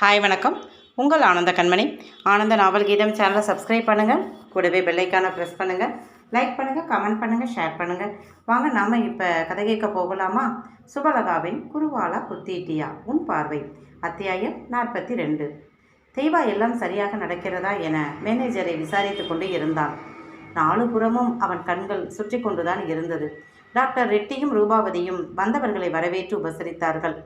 Hi வணக்கம். உங்கள் ஆனந்த கண்மணி. ஆனந்த நாவல் கீதம் சேனலை சப்ஸ்கிரைப் பண்ணுங்கள் கூடவே பெல்லைக்கான ப்ரெஸ் பண்ணுங்கள் லைக் பண்ணுங்கள் கமெண்ட் பண்ணுங்கள் ஷேர் பண்ணுங்கள் வாங்க நாம் இப்போ கதை கேட்க போகலாமா? சுபலதாவின் குருவாலா குத்தீட்டியா உன் பார்வை. அத்தியாயம் நாற்பத்தி ரெண்டு தெய்வா எல்லாம் சரியாக நடக்கிறதா என மேனேஜரை விசாரித்து கொண்டு இருந்தான். நாலு புறமும் அவன் கண்கள் சுற்றி கொண்டுதான் இருந்தது. டாக்டர் ரெட்டியும் ரூபாவதியும் வந்தவர்களை வரவேற்று உபசரித்தார்கள்.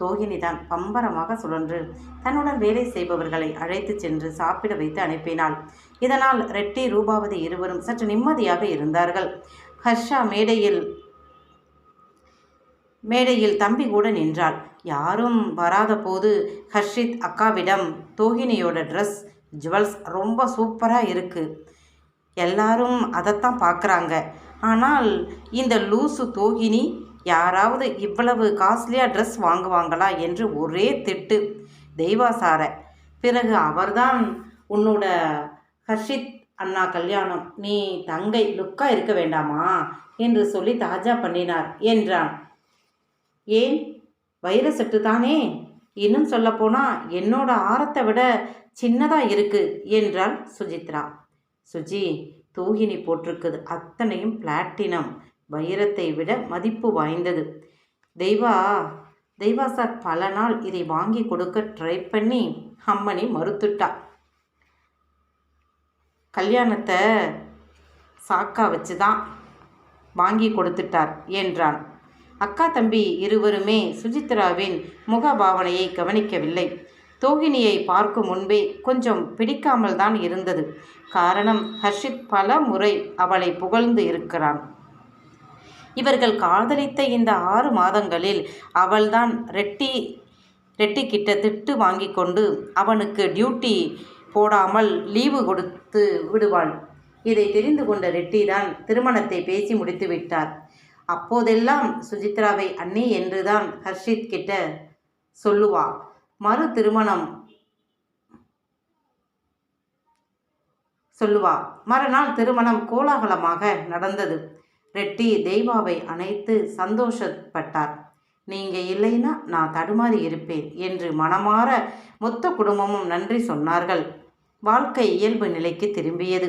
தோகினிதான் பம்பரமாக சுழன்று தன்னுடன் வேலை செய்பவர்களை அழைத்துச் சென்று சாப்பிட வைத்து அனுப்பினாள். இதனால் ரெட்டி ரூபாவதி இருவரும் சற்று நிம்மதியாக இருந்தார்கள். ஹர்ஷா மேடையில் மேடையில் தம்பி கூட நின்றாள். யாரும் வராத போது ஹர்ஷித் அக்காவிடம் தோகினியோட ட்ரெஸ் ஜுவல்ஸ் ரொம்ப சூப்பராக இருக்குது எல்லாரும் அதைத்தான் பார்க்குறாங்க ஆனால் இந்த லூசு தோகினி யாராவது இவ்வளவு காஸ்ட்லியாக ட்ரெஸ் வாங்குவாங்களா என்று ஒரே திட்டு. தெய்வாசார பிறகு அவர்தான் உன்னோட ஹர்ஷித் அண்ணா கல்யாணம். நீ தங்கை லுக்கா இருக்க வேண்டாமா? என்று சொல்லி தாஜா பண்ணினார் என்றான். ஏன்? வைர செட்டு தானே? இன்னும் சொல்லப்போனால் என்னோட ஆரத்தை விட சின்னதாக இருக்கு என்றாள் சுஜித்ரா. சுஜி தூகினி போட்டிருக்குது அத்தனையும் பிளாட்டினம் வைரத்தை விட மதிப்பு வாய்ந்தது. தெய்வா தெய்வா சார் பல நாள் இதை வாங்கி கொடுக்க ட்ரை பண்ணி அம்மனி மறுத்துட்டா. கல்யாணத்தை சாக்கா வச்சு தான் வாங்கி கொடுத்துட்டார் என்றான். அக்கா தம்பி இருவருமே சுஜித்ராவின் முகபாவனையை கவனிக்கவில்லை. தோகினியை பார்க்கும் முன்பே கொஞ்சம் பிடிக்காமல் தான் இருந்தது. காரணம் ஹர்ஷித் பல முறை அவளை புகழ்ந்து இருக்கிறான். இவர்கள் காதலித்த இந்த ஆறு மாதங்களில் அவள்தான் ரெட்டி ரெட்டி கிட்ட திட்டு வாங்கி கொண்டு அவனுக்கு டியூட்டி போடாமல் லீவு கொடுத்து விடுவாள். இதை தெரிந்து கொண்ட ரெட்டி தான் திருமணத்தை பேசி முடித்து விட்டார். அப்போதெல்லாம் சுஜித்ராவை அண்ணி என்றுதான் ஹர்ஷித் கிட்ட சொல்லுவா மறு திருமணம் சொல்லுவா. மறுநாள் திருமணம் கோலாகலமாக நடந்தது. ரெட்டி தெய்வாவை அணைத்து சந்தோஷப்பட்டார். நீங்க இல்லைன்னா நான் தடுமாறி இருப்பேன் என்று மனமாற மொத்த குடும்பமும் நன்றி சொன்னார்கள். வாழ்க்கை இயல்பு நிலைக்கு திரும்பியது.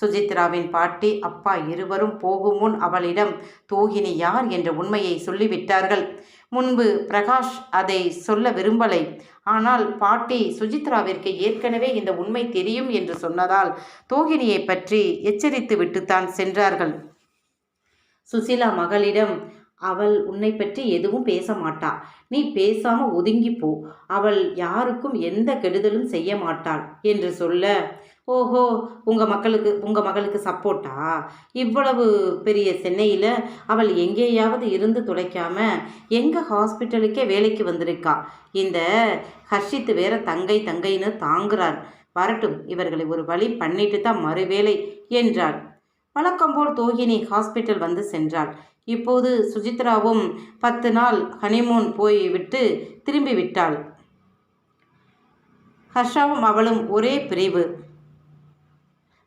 சுஜித்ராவின் பாட்டி அப்பா இருவரும் போகும் முன் அவளிடம் தோகினி யார்? என்ற உண்மையை சொல்லிவிட்டார்கள். முன்பு பிரகாஷ் அதை சொல்ல விரும்பலை. ஆனால் பாட்டி சுஜித்ராவிற்கு ஏற்கனவே இந்த உண்மை தெரியும் என்று சொன்னதால் தோகினியை பற்றி எச்சரித்து விட்டுத்தான் சென்றார்கள். சுசிலா மகளிடம் அவள் உன்னை பற்றி எதுவும் பேச மாட்டா. நீ பேசாம ஒதுங்கி போ. அவள் யாருக்கும் எந்த கெடுதலும் செய்ய மாட்டாள் என்று சொல்ல ஓஹோ உங்க மக்களுக்கு உங்க மகளுக்கு சப்போர்ட்டா இவ்வளவு பெரிய சென்னையில் அவள் எங்கேயாவது இருந்து துளைக்காம எங்க ஹாஸ்பிட்டலுக்கே வேலைக்கு வந்திருக்கா? இந்த ஹர்ஷித் வேற தங்கை தங்கைன்னு தாங்குறார். வரட்டும் இவர்களை ஒரு வழி பண்ணிட்டு தான் மறுவேளை என்றாள். வழக்கம்போல் தோகினி ஹாஸ்பிட்டல் வந்து சென்றாள். இப்போது சுஜித்ராவும் பத்து நாள் ஹனிமூன் போய் விட்டு திரும்பி விட்டாள். ஹர்ஷாவும் அவளும் ஒரே பிரிவு.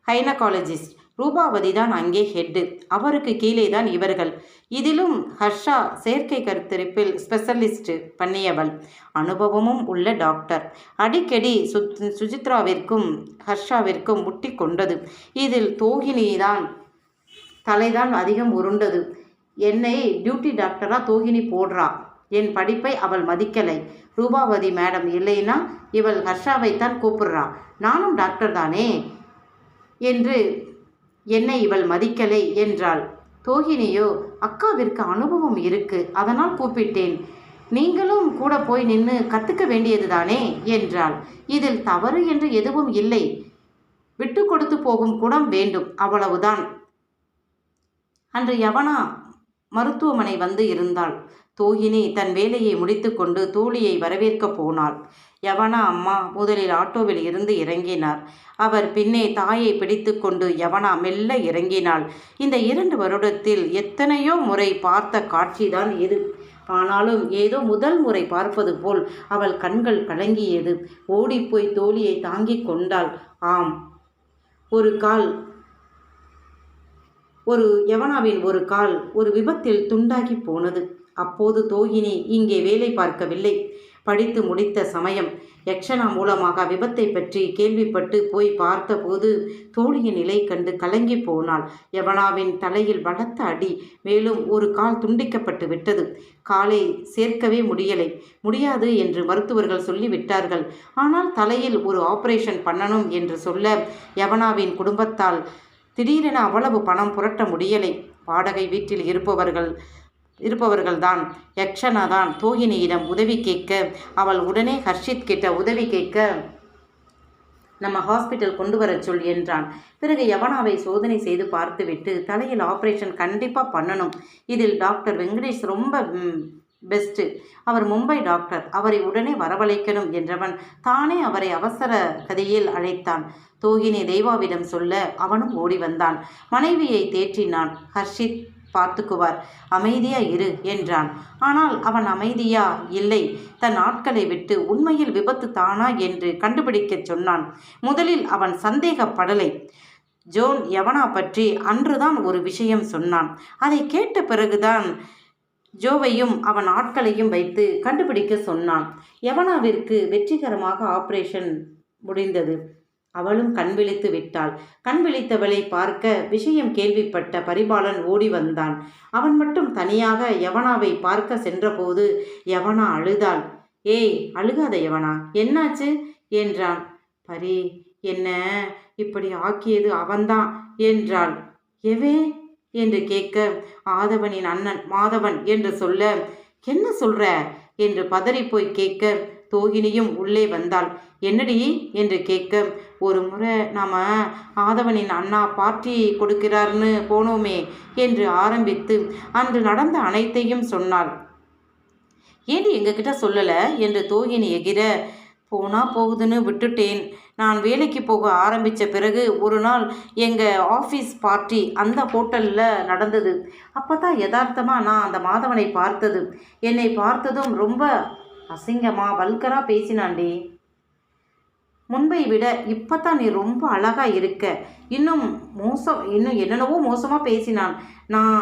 ஹைனகாலஜிஸ்ட். ரூபாவதி தான் அங்கே ஹெட்டு அவருக்கு கீழே தான் இவர்கள். இதிலும் ஹர்ஷா செயற்கை கருத்தரிப்பில் ஸ்பெஷலிஸ்ட் பண்ணியவள். அனுபவமும் உள்ள டாக்டர் அடிக்கடி சு சுஜித்ராவிற்கும் ஹர்ஷாவிற்கும் முட்டி கொண்டது. இதில் தோகினி தான் தலைதான் அதிகம் உருண்டது. என்னை டியூட்டி டாக்டராக தோகினி போடுறா. என் படிப்பை அவள் மதிக்கலை. ரூபாவதி மேடம் இல்லைன்னா இவள் ஹர்ஷாவைத்தான் கூப்பிடுறா. நானும் டாக்டர் தானே? என்று என்னை இவள் மதிக்கலை என்றாள். தோகினியோ அக்காவிற்கு அனுபவம் இருக்கு அதனால் கூப்பிட்டேன். நீங்களும் கூட போய் நின்று கற்றுக்க வேண்டியது தானே? என்றாள். இதில் தவறு என்று எதுவும் இல்லை. விட்டு கொடுத்து போகும் குணம் வேண்டும் அவ்வளவுதான். அன்று யவனா மருத்துவமனை வந்து இருந்தாள். தோகினி தன் வேலையை முடித்துக்கொண்டு தோழியை வரவேற்க போனாள். யவனா அம்மா முதலில் ஆட்டோவில் இருந்து இறங்கினார். அவர் பின்னே தாயை பிடித்துக்கொண்டு யவனா மெல்ல இறங்கினாள். இந்த இரண்டு வருடத்தில் எத்தனையோ முறை பார்த்த காட்சிதான் இது. ஆனாலும் ஏதோ முதல் முறை பார்ப்பது போல் அவள் கண்கள் கலங்கியது. ஓடிப்போய் தோழியை தாங்கிக் கொண்டாள். ஆம். ஒரு கால். ஒரு யவனாவின் ஒரு கால் ஒரு விபத்தில் துண்டாகி போனது. அப்போது தோகினி இங்கே வேலை பார்க்கவில்லை. படித்து முடித்த சமயம் யக்ஷனா மூலமாக விபத்தை பற்றி கேள்விப்பட்டு போய் பார்த்தபோது தோழியின் நிலை கண்டு கலங்கி போனாள். யவனாவின் தலையில் பலத்த அடி மேலும் ஒரு கால் துண்டிக்கப்பட்டு விட்டது. காலை சேர்க்கவே முடியலை. முடியாது என்று மருத்துவர்கள் சொல்லிவிட்டார்கள். ஆனால் தலையில் ஒரு ஆபரேஷன் பண்ணணும் என்று சொல்ல யவனாவின் குடும்பத்தால் திடீரென அவ்வளவு பணம் புரட்ட முடியலை. வாடகை வீட்டில் இருப்பவர்கள் இருப்பவர்கள்தான். யக்ஷனா தான் தோகினியிடம் உதவி கேட்க அவள் உடனே ஹர்ஷித் கிட்ட உதவி கேட்க நம்ம ஹாஸ்பிட்டல் கொண்டு வரச் சொல் என்றான். பிறகு யவனாவை சோதனை செய்து பார்த்துவிட்டு தலையில் ஆப்ரேஷன் கண்டிப்பாக பண்ணணும். இதில் டாக்டர் வெங்கடேஷ் ரொம்ப பெஸ்ட்டு. அவர் மும்பை டாக்டர். அவரை உடனே வரவழைக்கணும் என்றவன் தானே அவரை அவசர கதையில் அழைத்தான். தோகினி தெய்வாவிடம் சொல்ல அவனும் ஓடி வந்தான். மனைவியை தேற்றினான் ஹர்ஷித். பார்த்துக்குவார். அமைதியா இரு என்றான். ஆனால் அவன் அமைதியா? இல்லை. தன் ஆட்களை விட்டு உண்மையில் விபத்து தானா? என்று கண்டுபிடிக்கச் சொன்னான். முதலில் அவன் சந்தேகப்படலை. ஜோன் யவனா பற்றி அன்றுதான் ஒரு விஷயம் சொன்னான். அதை கேட்ட பிறகுதான் ஜோவையும் அவன் ஆட்களையும் வைத்து கண்டுபிடிக்க சொன்னான். யவனாவிற்கு வெற்றிகரமாக ஆபரேஷன் முடிந்தது. அவளும் கண் விழித்து விட்டாள். கண் விழித்தவளை பார்க்க விஷயம் கேள்விப்பட்ட பரிபாலன் ஓடி வந்தான். அவன் மட்டும் தனியாக யவனாவை பார்க்க சென்றபோது யவனா அழுதாள். ஏய் அழுகாத யவனா என்னாச்சு? என்றான். பரி என்ன இப்படி ஆக்கியது அவன்தான் என்றாள். எவே? என்று கேட்க ஆதவனின் அண்ணன் மாதவன் என்று சொல்ல என்ன சொல்ற? என்று பதறிப்போய் கேட்க தோகினியும் உள்ளே வந்தாள். என்னடி? என்று கேட்க ஒரு முறை நாம ஆதவனின் அண்ணா பார்ட்டி கொடுக்கிறார்னு போனோமே என்று ஆரம்பித்து அன்று நடந்த அனைத்தையும் சொன்னாள். ஏண்டி எங்ககிட்ட சொல்லலை? என்று தோகினி எகிர போனா போகுதுன்னு விட்டுட்டேன். நான் வேலைக்கு போக ஆரம்பித்த பிறகு ஒரு நாள் எங்கள் ஆஃபீஸ் பார்ட்டி அந்த ஹோட்டலில் நடந்தது. அப்போ தான் யதார்த்தமாக நான் அந்த மாதவனை பார்த்தது. என்னை பார்த்ததும் ரொம்ப அசிங்கமாக வல்கராக பேசினாண்டி. முன்பை விட இப்போ தான் நீ ரொம்ப அழகாக இருக்க. இன்னும் மோசம் இன்னும் என்னென்னவோ மோசமாக பேசினான். நான்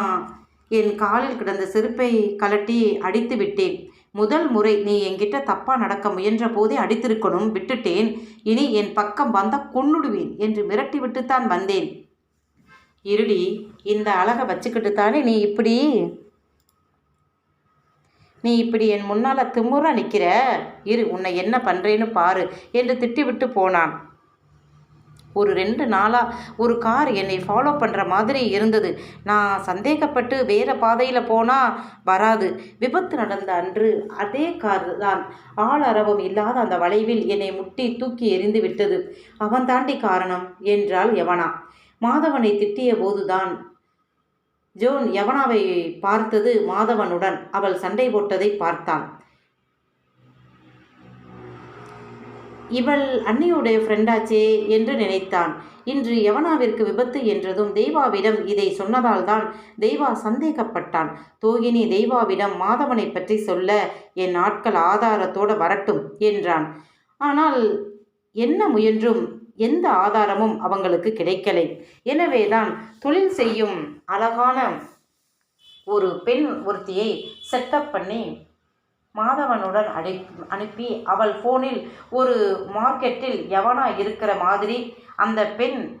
என் காலில் கிடந்த செருப்பை கலட்டி அடித்து விட்டேன். முதல் முறை நீ என்கிட்ட தப்பாக நடக்க முயன்ற போதே அடித்திருக்கணும் விட்டுட்டேன். இனி என் பக்கம் வந்தால் கொன்னுடுவேன் என்று மிரட்டி விட்டுத்தான் வந்தேன். இருடி இந்த அழகை வச்சுக்கிட்டு தானே நீ இப்படி நீ இப்படி என் முன்னால் திமுறா நிற்கிற இரு உன்னை என்ன பண்ணுறேன்னு பாரு என்று திட்டிவிட்டு போனான். ஒரு ரெண்டு நாளாக ஒரு கார் என்னை ஃபாலோ பண்ணுற மாதிரி இருந்தது. நான் சந்தேகப்பட்டு வேறு பாதையில் போனால் வராது. விபத்து நடந்த அன்று அதே கார் தான். ஆளரவம் இல்லாத அந்த வளைவில் என்னை முட்டி தூக்கி எறிந்து விட்டது. அவன் தாண்டி காரணம் என்றாள் எவனா மாதவனை திட்டிய போதுதான் ஜோன் யவனாவை பார்த்தது மாதவனுடன். அவள் சண்டை போட்டதை பார்த்தான். இவள் அன்னியுடைய ஃப்ரெண்டாச்சே என்று நினைத்தான். இன்று யவனாவிற்கு விபத்து என்றதும் தெய்வாவிடம் இதை சொன்னதால்தான் தெய்வா சந்தேகப்பட்டான். தோகினி தெய்வாவிடம் மாதவனை பற்றி சொல்ல என் ஆட்கள் ஆதாரத்தோடு வரட்டும் என்றான். ஆனால் என்ன முயன்றும் எந்த ஆதாரமும் அவங்களுக்கு கிடைக்கலை. எனவேதான் தொழில் செய்யும் அழகான ஒரு பெண் ஒருத்தியை செட்டப் பண்ணி மாதவனுடன் அடை அனுப்பி அவள் ஃபோனில் ஒரு மார்க்கெட்டில் எவனா இருக்கிற மாதிரி அந்த பெண்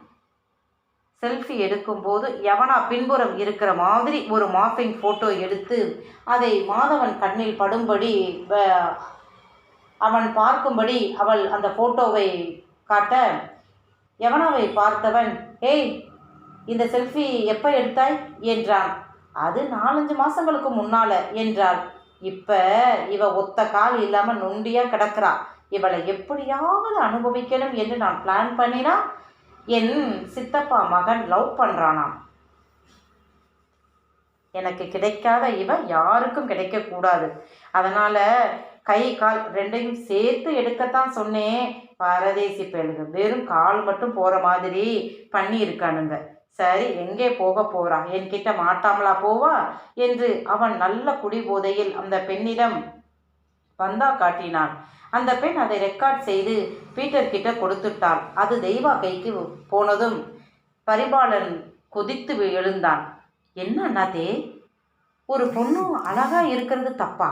செல்ஃபி எடுக்கும்போது எவனா பின்புறம் இருக்கிற மாதிரி ஒரு மாஃபிங் ஃபோட்டோ எடுத்து அதை மாதவன் கண்ணில் படும்படி அவன் பார்க்கும்படி அவள் அந்த ஃபோட்டோவை காட்ட எவனாவை பார்த்தவன் ஏய் இந்த செல்ஃபி எப்போ எடுத்தாய்? என்றான். அது நாலஞ்சு மாதங்களுக்கு முன்னால் என்றாள். இப்போ இவ ஒத்த கால் இல்லாமல் நொண்டியாக கிடக்கிறா. இவளை எப்படியாவது அனுபவிக்கணும் என்று நான் பிளான் பண்ணினா என் சித்தப்பா மகன் லவ் பண்ணுறானாம் எனக்கு கிடைக்காத இவ யாருக்கும் கிடைக்கக்கூடாது. அதனால் கை கால் ரெண்டையும் சேர்த்து எடுக்கத்தான் சொன்னேன். பரதேசி பெண்கள் வெறும் கால் மட்டும் போகிற மாதிரி பண்ணி இருக்கானுங்க சரி எங்கே போக போறா? என்கிட்ட மாட்டாமலா போவா? என்று அவன் நல்ல குடிபோதையில் அந்த பெண்ணிடம் வந்தா காட்டினான். அந்த பெண் அதை ரெக்கார்ட் செய்து பீட்டர் கிட்ட கொடுத்துட்டாள். அது தெய்வா கைக்கு போனதும் பரிபாலன் கொதித்து எழுந்தான். என்ன அண்ணாதே ஒரு பொண்ணு அழகா இருக்கிறது தப்பா?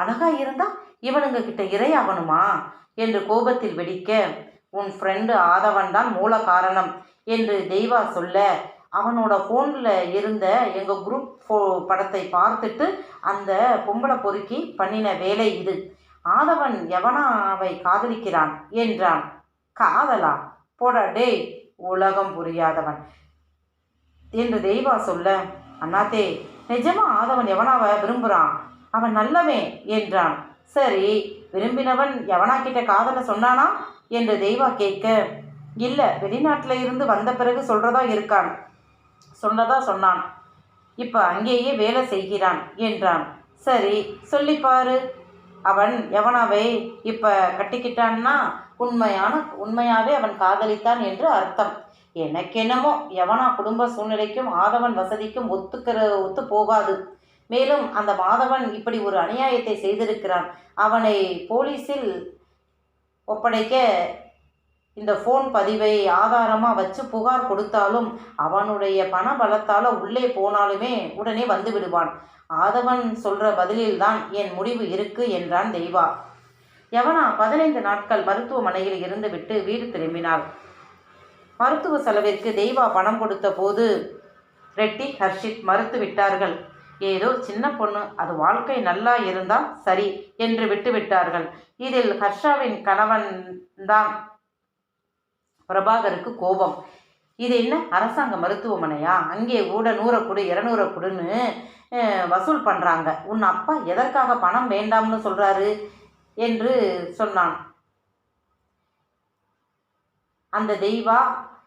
அழகா இருந்தா இவனுங்க கிட்ட இரையாகணுமா? என்று கோபத்தில் வெடிக்க உன் ஃப்ரெண்டு ஆதவன் தான் மூல காரணம் என்று தெய்வா சொல்ல அவனோட ஃபோனில் இருந்த எங்கள் குரூப் ஃபோ படத்தை பார்த்துட்டு அந்த பொம்பளை பொறுக்கி பண்ணின வேலை இது. ஆதவன் எவனாவை காதலிக்கிறான்? என்றான். காதலா? போடா டேய் உலகம் புரியாதவன் என்று தெய்வா சொல்ல அண்ணாத்தே நிஜமா ஆதவன் எவனாவை விரும்புகிறான் அவன் நல்லவன் என்றான். சரி விரும்பினவன் எவனாக்கிட்ட காதலை சொன்னானா? என்று தெய்வா கேட்க இல்லை வெளிநாட்டில் இருந்து வந்த பிறகு சொல்கிறதா இருக்கான். சொன்னதா? சொன்னான். இப்போ அங்கேயே வேலை செய்கிறான் என்றான். சரி சொல்லிப்பாரு அவன் எவனாவை இப்போ கட்டிக்கிட்டான்னா உண்மையான உண்மையாகவே அவன் காதலித்தான் என்று அர்த்தம். எனக்கென்னமோ எவனா குடும்ப சூழ்நிலைக்கும் ஆதவன் வசதிக்கும் ஒத்துக்கிற ஒத்து போகாது. மேலும் அந்த மாதவன் இப்படி ஒரு அநியாயத்தை செய்திருக்கிறான். அவனை போலீஸில் ஒப்படைக்க இந்த ஃபோன் பதிவை ஆதாரமாக வச்சு புகார் கொடுத்தாலும் அவனுடைய பண பலத்தால் உள்ளே போனாலுமே உடனே வந்து விடுவான். ஆதவன் சொல்கிற பதிலில்தான் என் முடிவு இருக்கு என்றான் தெய்வா. யவனா பதினைந்து நாட்கள் மருத்துவமனையில் இருந்துவிட்டு வீடு திரும்பினாள். மருத்துவ செலவிற்கு தெய்வா பணம் கொடுத்த போது ரெட்டி ஹர்ஷித் மறுத்து விட்டார்கள். ஏதோ சின்ன பொண்ணு அது வாழ்க்கை நல்லா இருந்தால் சரி என்று விட்டு விட்டார்கள். இதில் ஹர்ஷாவின் கணவன் தான் பிரபாகருக்கு கோபம். இது என்ன? அரசாங்க மருத்துவமனையா? அங்கே கூட நூறை கொடு இரநூறு கொடுன்னு வசூல் பண்ணுறாங்க உன் அப்பா எதற்காக பணம் வேண்டாம்னு சொல்கிறாரு என்று சொன்னான். அந்த தெய்வா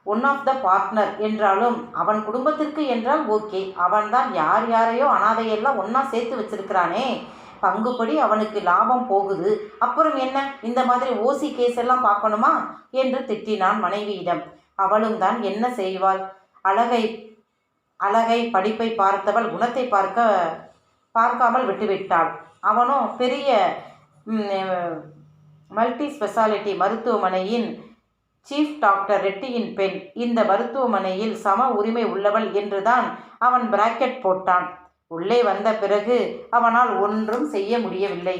ஒன் ஆஃப் த பார்ட்னர் என்றாலும் அவன் குடும்பத்திற்கு என்றால் ஓகே அவன்தான் யார் யாரையோ அனாதையெல்லாம் ஒன்றா சேர்த்து வச்சிருக்கிறானே. பங்குப்படி அவனுக்கு லாபம் போகுது. அப்புறம் என்ன? இந்த மாதிரி ஓசி கேஸ் எல்லாம் பார்க்கணுமா? என்று திட்டினான் மனைவியிடம். அவளும் தான் என்ன செய்வாள்? அழகை அழகை படிப்பை பார்த்தவள் குணத்தை பார்க்க பார்க்காமல் விட்டுவிட்டாள். அவனும் பெரிய மல்டி ஸ்பெஷாலிட்டி மருத்துவமனையின் சீஃப் டாக்டர் ரெட்டியின் பெண். இந்த மருத்துவமனையில் சம உரிமை உள்ளவள் என்றுதான் அவன் பிராக்கெட் போட்டான். உள்ளே வந்த பிறகு அவனால் ஒன்றும் செய்ய முடியவில்லை.